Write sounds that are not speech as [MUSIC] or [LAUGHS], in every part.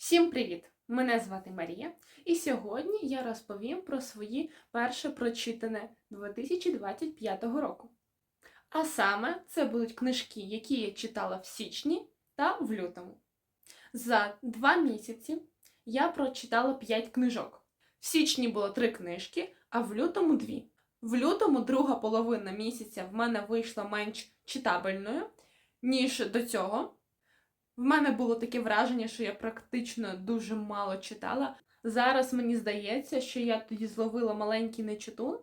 Всім привіт! Мене звати Марія, і сьогодні я розповім про свої перше прочитане 2025 року. А саме це будуть книжки, які я читала в січні та в лютому. За два місяці я прочитала 5 книжок. В січні було 3 книжки, а в лютому 2. В лютому друга половина місяця в мене вийшла менш читабельною, ніж до цього. В мене було таке враження, що я практично дуже мало читала. Зараз мені здається, що я тоді зловила маленький нечитун,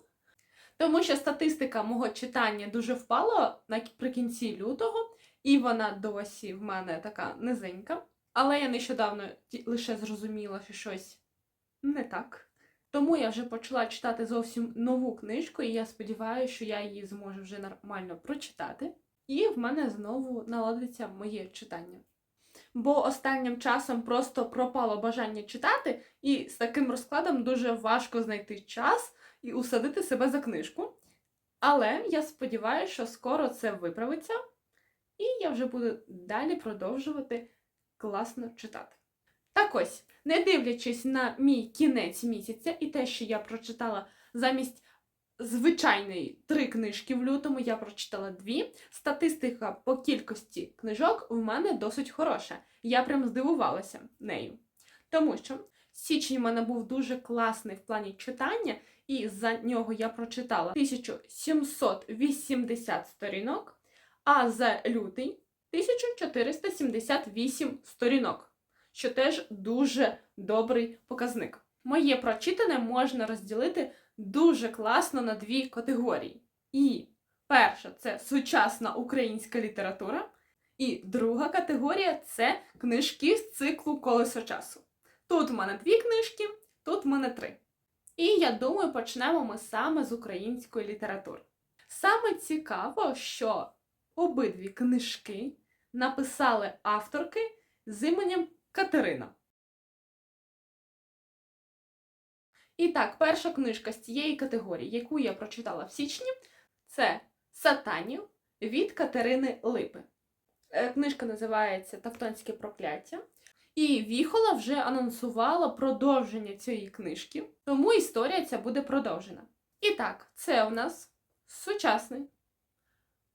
тому що статистика мого читання дуже впала наприкінці лютого, і вона досі в мене така низенька. Але я нещодавно лише зрозуміла, що щось не так. Тому я вже почала читати зовсім нову книжку, і я сподіваюся, що я її зможу вже нормально прочитати. І в мене знову наладиться моє читання. Бо останнім часом просто пропало бажання читати, і з таким розкладом дуже важко знайти час і усадити себе за книжку. Але я сподіваюся, що скоро це виправиться, і я вже буду далі продовжувати класно читати. Так ось, не дивлячись на мій кінець місяця і те, що я прочитала замість звичайної три книжки в лютому, я прочитала дві. Статистика по кількості книжок у мене досить хороша. Я прям здивувалася нею. Тому що січень у мене був дуже класний в плані читання, і за нього я прочитала 1780 сторінок, а за лютий 1478 сторінок, що теж дуже добрий показник. Моє прочитане можна розділити дуже класно на дві категорії. І перша це сучасна українська література, і друга категорія це книжки з циклу Колесо часу. Тут в мене дві книжки, тут в мене три. І я думаю, почнемо ми саме з української літератури. Саме цікаво, що обидві книжки написали авторки з іменем Катерина. І так, перша книжка з цієї категорії, яку я прочитала в січні, це Сатанів від Катерини Липи. Е, Книжка називається Тавтонське прокляття. І Віхола вже анонсувала продовження цієї книжки, тому історія ця буде продовжена. І так, це у нас сучасний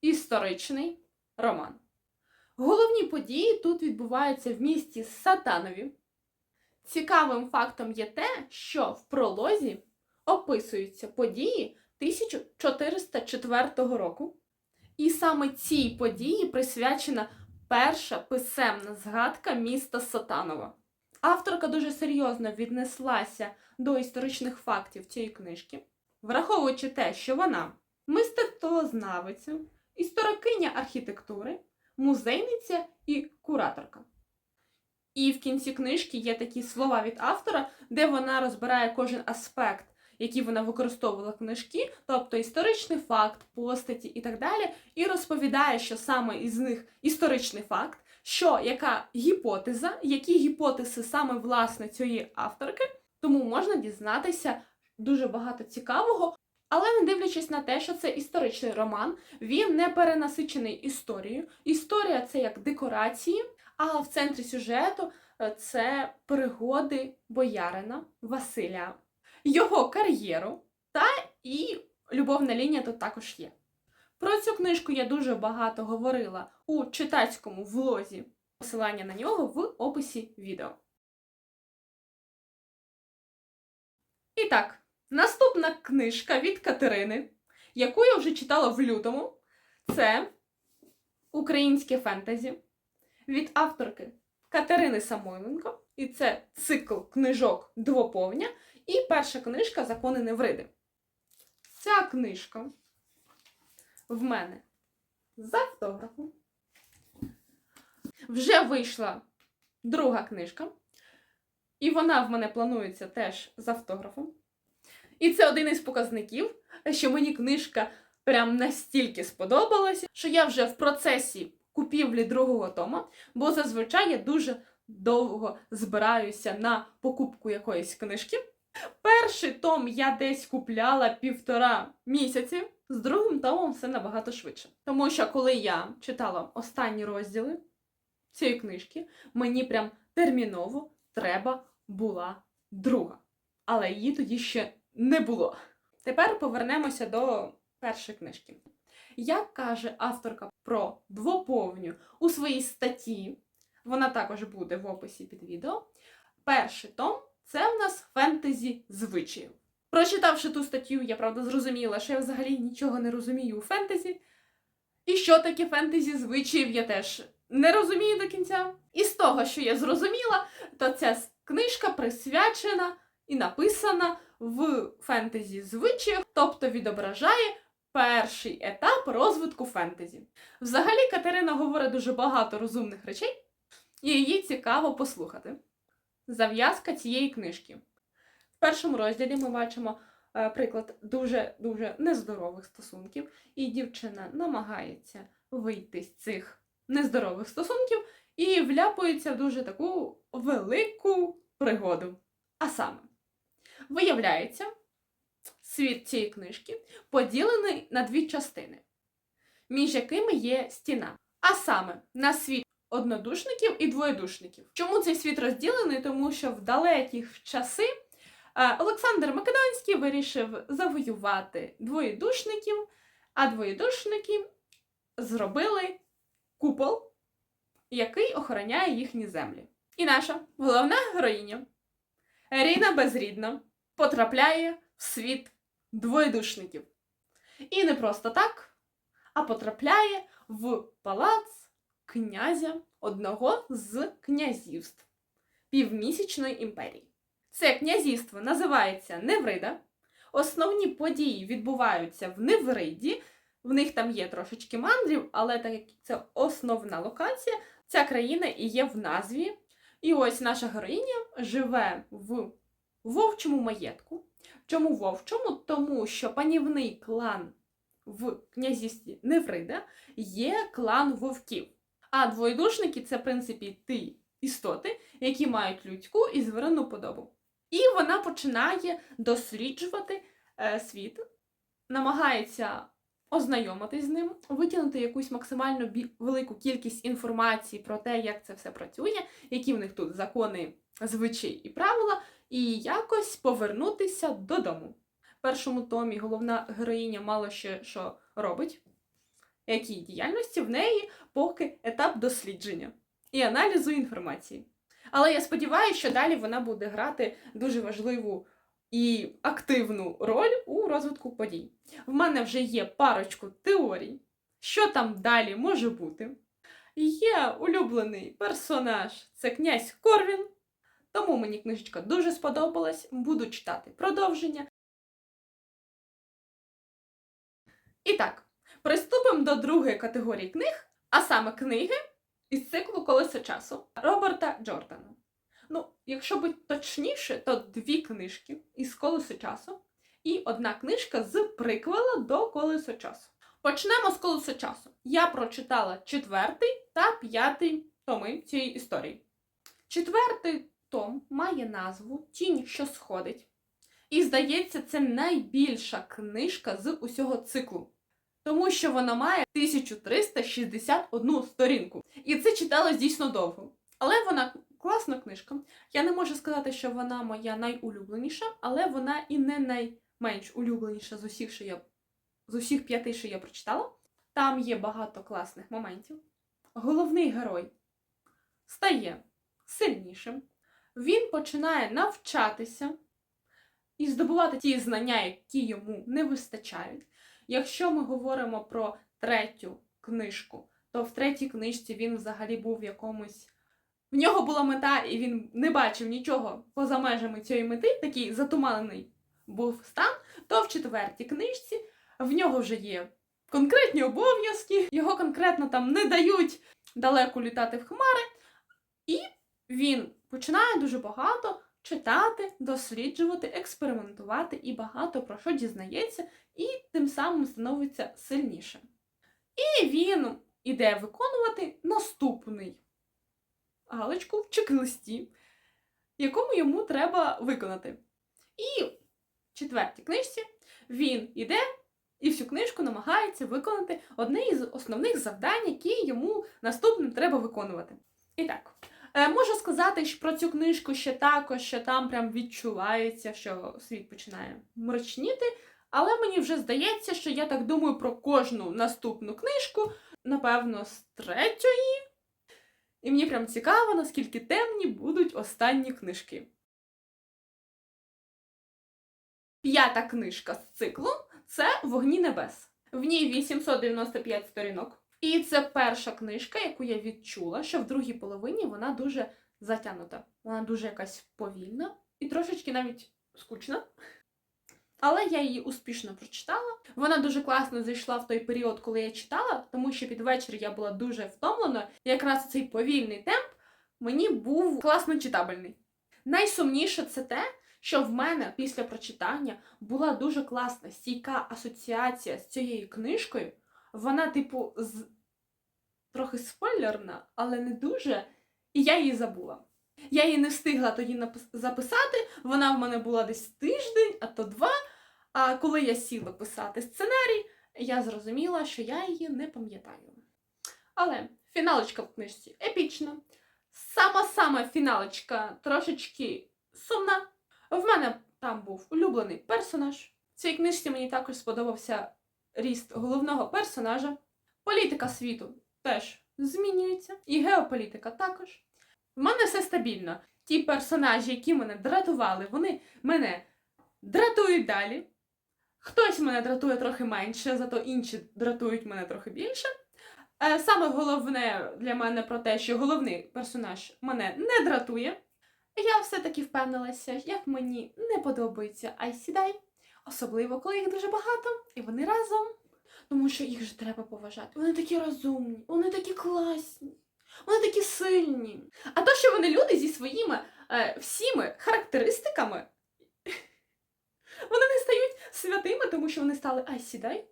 історичний роман. Головні події тут відбуваються в місті Сатанові. Цікавим фактом є те, що в пролозі описуються події 1404 року, і саме цій події присвячена перша писемна згадка міста Сатанова. Авторка дуже серйозно віднеслася до історичних фактів цієї книжки, враховуючи те, що вона мистецтвознавиця, історикиня архітектури, музейниця і кураторка. І в кінці книжки є такі слова від автора, де вона розбирає кожен аспект, який вона використовувала книжки, тобто історичний факт, постаті і так далі, і розповідає, що саме із них історичний факт, що яка гіпотеза, які гіпотези саме власне цієї авторки, тому можна дізнатися дуже багато цікавого. Але не дивлячись на те, що це історичний роман, він не перенасичений історією. Історія це як декорації, а в центрі сюжету е, це пригоди боярина Василя, його кар'єру та і любовна лінія тут також є. Про цю книжку я дуже багато говорила у читацькому влозі. Посилання на нього в описі відео. І так, наступна книжка від Катерини, яку я вже читала в лютому, це українське фентезі від авторки Катерини Самойленко. І це цикл книжок двоповня. І перша книжка Закони Невриди. Ця книжка в мене з автографом. Вже вийшла друга книжка. І вона в мене планується теж з автографом. І це один із показників, що мені книжка прям настільки сподобалася, що я вже в процесі купівлі другого тома, бо зазвичай я дуже довго збираюся на покупку якоїсь книжки. Перший том я десь купляла півтора місяці, з другим томом все набагато швидше. Тому що коли я читала останні розділи цієї книжки, мені прям терміново треба була друга. Але її тоді ще не було. Тепер повернемося до першої книжки. Як каже авторка про двоповню у своїй статті, вона також буде в описі під відео. Перший том це в нас фентезі звичаїв. Прочитавши ту статтю, я правда зрозуміла, що я взагалі нічого не розумію у фентезі. І що таке фентезі звичаїв, я теж не розумію до кінця. І з того, що я зрозуміла, то ця книжка присвячена і написана в фентезі звичаях, тобто відображає перший етап розвитку фентезі. Взагалі, Катерина говорить дуже багато розумних речей, і її цікаво послухати. Зав'язка цієї книжки. В першому розділі ми бачимо е, приклад дуже-дуже нездорових стосунків, і дівчина намагається вийти з цих нездорових стосунків і вляпується в дуже таку велику пригоду. А саме, виявляється, світ цієї книжки поділений на дві частини, між якими є стіна. А саме на світ однодушників і двоєдушників. Чому цей світ розділений? Тому що в далекі часи е, Олександр Македонський вирішив завоювати двоєдушників, а двоєдушники зробили купол, який охороняє їхні землі. І наша головна героїня Ріна Безрідна потрапляє в світ двоєдушників. І не просто так, а потрапляє в палац князя одного з князівств півмісячної імперії. Це князівство називається Неврида. Основні події відбуваються в Невриді. В них там є трошечки мандрів, але так як це основна локація, ця країна і є в назві. І ось наша героїня живе в вовчому маєтку. Чому вовчому? Тому що панівний клан в князівстві Неврида є клан вовків. А двоєдушники це, в принципі, ті істоти, які мають людську і звірину подобу. І вона починає досліджувати е, світ, намагається ознайомитись з ним, витягнути якусь максимально велику кількість інформації про те, як це все працює, які в них тут закони, звичаї і правила, і якось повернутися додому. В першому томі головна героїня мало ще що робить, які діяльності в неї поки етап дослідження і аналізу інформації. Але я сподіваюся, що далі вона буде грати дуже важливу і активну роль у розвитку подій. В мене вже є парочку теорій, що там далі може бути. Є улюблений персонаж це князь Корвін, тому мені книжечка дуже сподобалась. Буду читати продовження. І так, приступимо до другої категорії книг, а саме книги із циклу Колесо часу Роберта Джордана. Ну, якщо бути точніше, то дві книжки із колесо часу і одна книжка з приквела до колесо часу. Почнемо з колесо часу. Я прочитала четвертий та п'ятий томи цієї історії. Четвертий том має назву Тінь, що сходить. І здається, це найбільша книжка з усього циклу. Тому що вона має 1361 сторінку. І це читалось дійсно довго. Але вона класна книжка. Я не можу сказати, що вона моя найулюбленіша, але вона і не найменш улюбленіша з усіх, що я з усіх п'яти, що я прочитала. Там є багато класних моментів. Головний герой стає сильнішим. Він починає навчатися і здобувати ті знання, які йому не вистачають. Якщо ми говоримо про третю книжку, то в третій книжці він взагалі був в якомусь. В нього була мета, і він не бачив нічого поза межами цієї мети, такий затуманений був стан, то в четвертій книжці в нього вже є конкретні обов'язки, його конкретно там не дають далеко літати в хмари, і він починає дуже багато читати, досліджувати, експериментувати і багато про що дізнається, і тим самим становиться сильнішим. І він іде виконувати наступний галочку в чек-листі, якому йому треба виконати. І в четвертій книжці він іде і всю книжку намагається виконати одне із основних завдань, які йому наступним треба виконувати. І так, можу сказати що про цю книжку ще також, що там прям відчувається, що світ починає мрачніти. Але мені вже здається, що я так думаю про кожну наступну книжку, напевно, з третьої. І мені прям цікаво, наскільки темні будуть останні книжки. П'ята книжка з циклу це Вогні небес. В ній 895 сторінок. І це перша книжка, яку я відчула, що в другій половині вона дуже затягнута. Вона дуже якась повільна і трошечки навіть скучна. Але я її успішно прочитала. Вона дуже класно зайшла в той період, коли я читала, тому що під вечір я була дуже втомлена. Якраз цей повільний темп мені був класно читабельний. Найсумніше це те, що в мене після прочитання була дуже класна стійка асоціація з цією книжкою. Вона, типу, з... трохи спойлерна, але не дуже. І я її забула. Я її не встигла тоді записати, вона в мене була десь тиждень, а то два. А коли я сіла писати сценарій, я зрозуміла, що я її не пам'ятаю. Але фіналочка в книжці епічна. Сама-сама фіналочка трошечки сумна. В мене там був улюблений персонаж. В цій книжці мені також сподобався ріст головного персонажа. Політика світу теж змінюється, і геополітика також. В мене все стабільно. Ті персонажі, які мене дратували, вони мене дратують далі. Хтось мене дратує трохи менше, зато інші дратують мене трохи більше. Е, Саме головне для мене про те, що головний персонаж мене не дратує. Я все-таки впевнилася, як мені не подобається Айсідай, особливо коли їх дуже багато, і вони разом. Тому що їх же треба поважати. Вони такі розумні, вони такі класні, вони такі сильні. А то, що вони люди зі своїми е, всіми характеристиками, [LAUGHS] вони не стають святими, тому що вони стали Айсідай.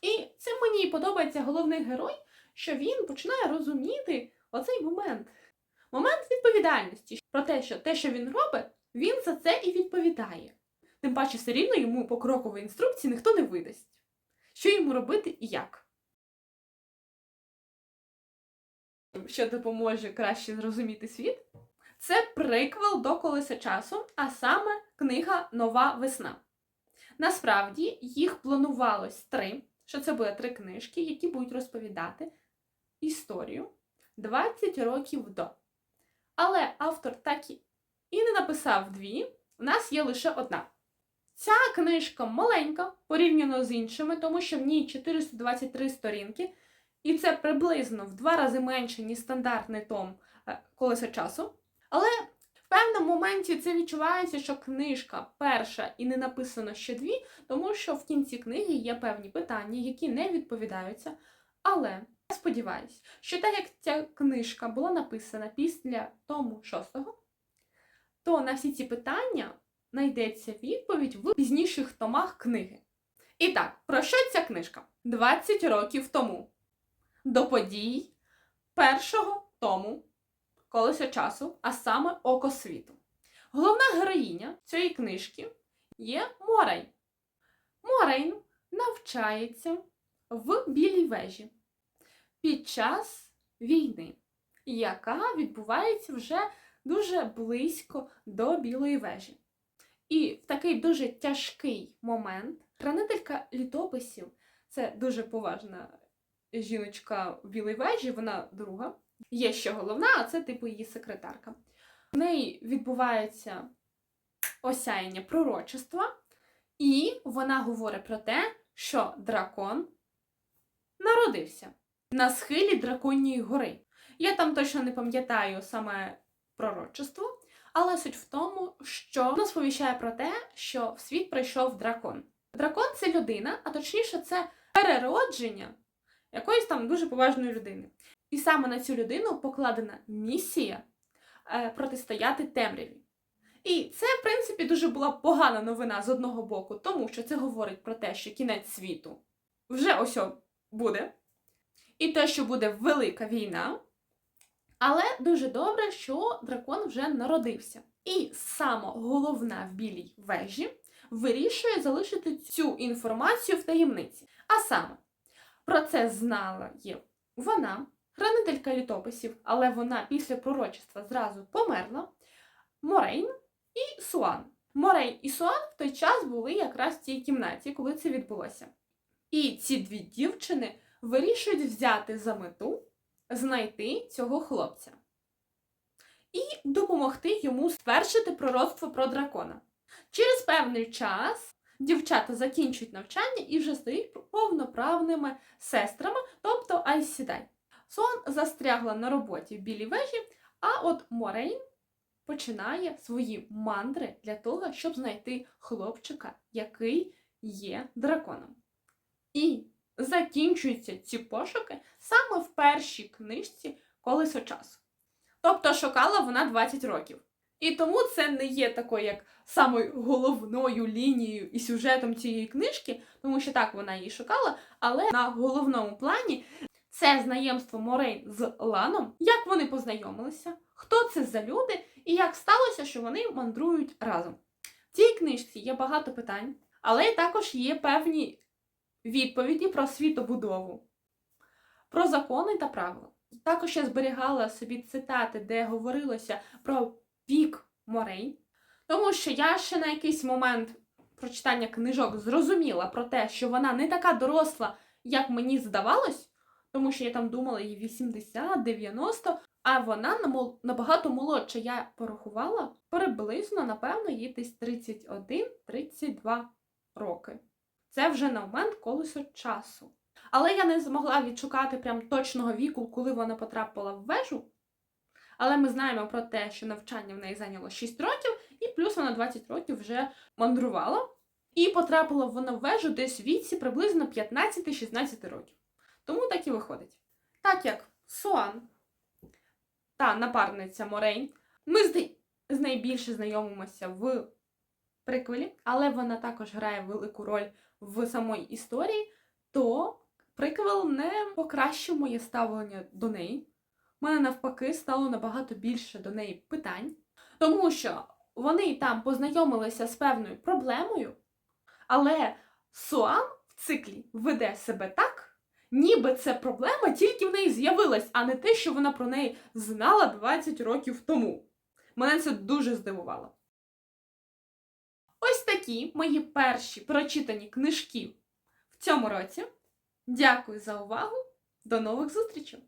І цим мені подобається головний герой, що він починає розуміти оцей момент. Момент відповідальності про те, що те, що він робить, він за це і відповідає. Тим паче, все рівно йому покрокової інструкції ніхто не видасть. Що йому робити і як. Що допоможе краще зрозуміти світ? Це приквел до колеса часу, а саме книга Нова весна. Насправді їх планувалось три, що це буде три книжки, які будуть розповідати історію 20 років до. Але автор так і не написав дві, у нас є лише одна. Ця книжка маленька порівняно з іншими, тому що в ній 423 сторінки, і це приблизно в два рази менше, ніж стандартний том е, колеса часу. Але в певному моменті це відчувається, що книжка перша і не написано ще дві, тому що в кінці книги є певні питання, які не відповідаються. Але я сподіваюся, що так як ця книжка була написана після тому шостого, то на всі ці питання знайдеться відповідь в пізніших томах книги. І так, про що ця книжка? 20 років тому. До подій першого тому колеса часу, а саме Око світу. Головна героїня цієї книжки є Морейн. Морейн навчається в Білій вежі під час війни, яка відбувається вже дуже близько до Білої вежі. І в такий дуже тяжкий момент хранителька літописів це дуже поважна жіночка в Білій вежі, вона друга. Є ще головна, а це типу її секретарка. В неї відбувається осяяння пророчества, і вона говорить про те, що дракон народився на схилі драконьої гори. Я там точно не пам'ятаю саме пророчество, але суть в тому, що воно сповіщає про те, що в світ прийшов дракон. Дракон це людина, а точніше, це переродження якоїсь там дуже поважної людини. І саме на цю людину покладена місія е, протистояти темряві. І це, в принципі, дуже була погана новина з одного боку, тому що це говорить про те, що кінець світу вже ось буде. І те, що буде велика війна. Але дуже добре, що дракон вже народився. І саме головна в білій вежі вирішує залишити цю інформацію в таємниці. А саме, про це знала є вона, хранителька літописів, але вона після пророчества зразу померла. Морейн і Суан. Морейн і Суан в той час були якраз в цій кімнаті, коли це відбулося. І ці дві дівчини вирішують взяти за мету знайти цього хлопця і допомогти йому стверджити пророцтво про дракона. Через певний час дівчата закінчують навчання і вже стають повноправними сестрами, тобто Айсідай. Сон застрягла на роботі в білій вежі, а от Морейн починає свої мандри для того, щоб знайти хлопчика, який є драконом. І закінчуються ці пошуки саме в першій книжці колесо часу. Тобто шукала вона 20 років. І тому це не є такою, як самою головною лінією і сюжетом цієї книжки, тому що так вона її шукала, але на головному плані це знайомство Морейн з Ланом, як вони познайомилися, хто це за люди, і як сталося, що вони мандрують разом. В цій книжці є багато питань, але також є певні відповіді про світобудову, про закони та правила. Також я зберігала собі цитати, де говорилося про вік Морейн, тому що я ще на якийсь момент прочитання книжок зрозуміла про те, що вона не така доросла, як мені здавалось, тому що я там думала їй 80, 90, а вона набагато молодша. Я порахувала приблизно, напевно, їй десь 31-32 роки. Це вже на момент колесо часу. Але я не змогла відшукати прям точного віку, коли вона потрапила в вежу. Але ми знаємо про те, що навчання в неї зайняло 6 років, і плюс вона 20 років вже мандрувала. І потрапила вона в вежу десь в віці приблизно 15-16 років. Тому так і виходить. Так як Суан та напарниця Морейн, ми з, з нею більше знайомимося в приквелі, але вона також грає велику роль в самій історії, то приквел не покращив моє ставлення до неї. У мене навпаки стало набагато більше до неї питань, тому що вони там познайомилися з певною проблемою, але Суан в циклі веде себе так, ніби це проблема тільки в неї з'явилась, а не те, що вона про неї знала 20 років тому. Мене це дуже здивувало. Ось такі мої перші прочитані книжки в цьому році. Дякую за увагу. До нових зустрічей!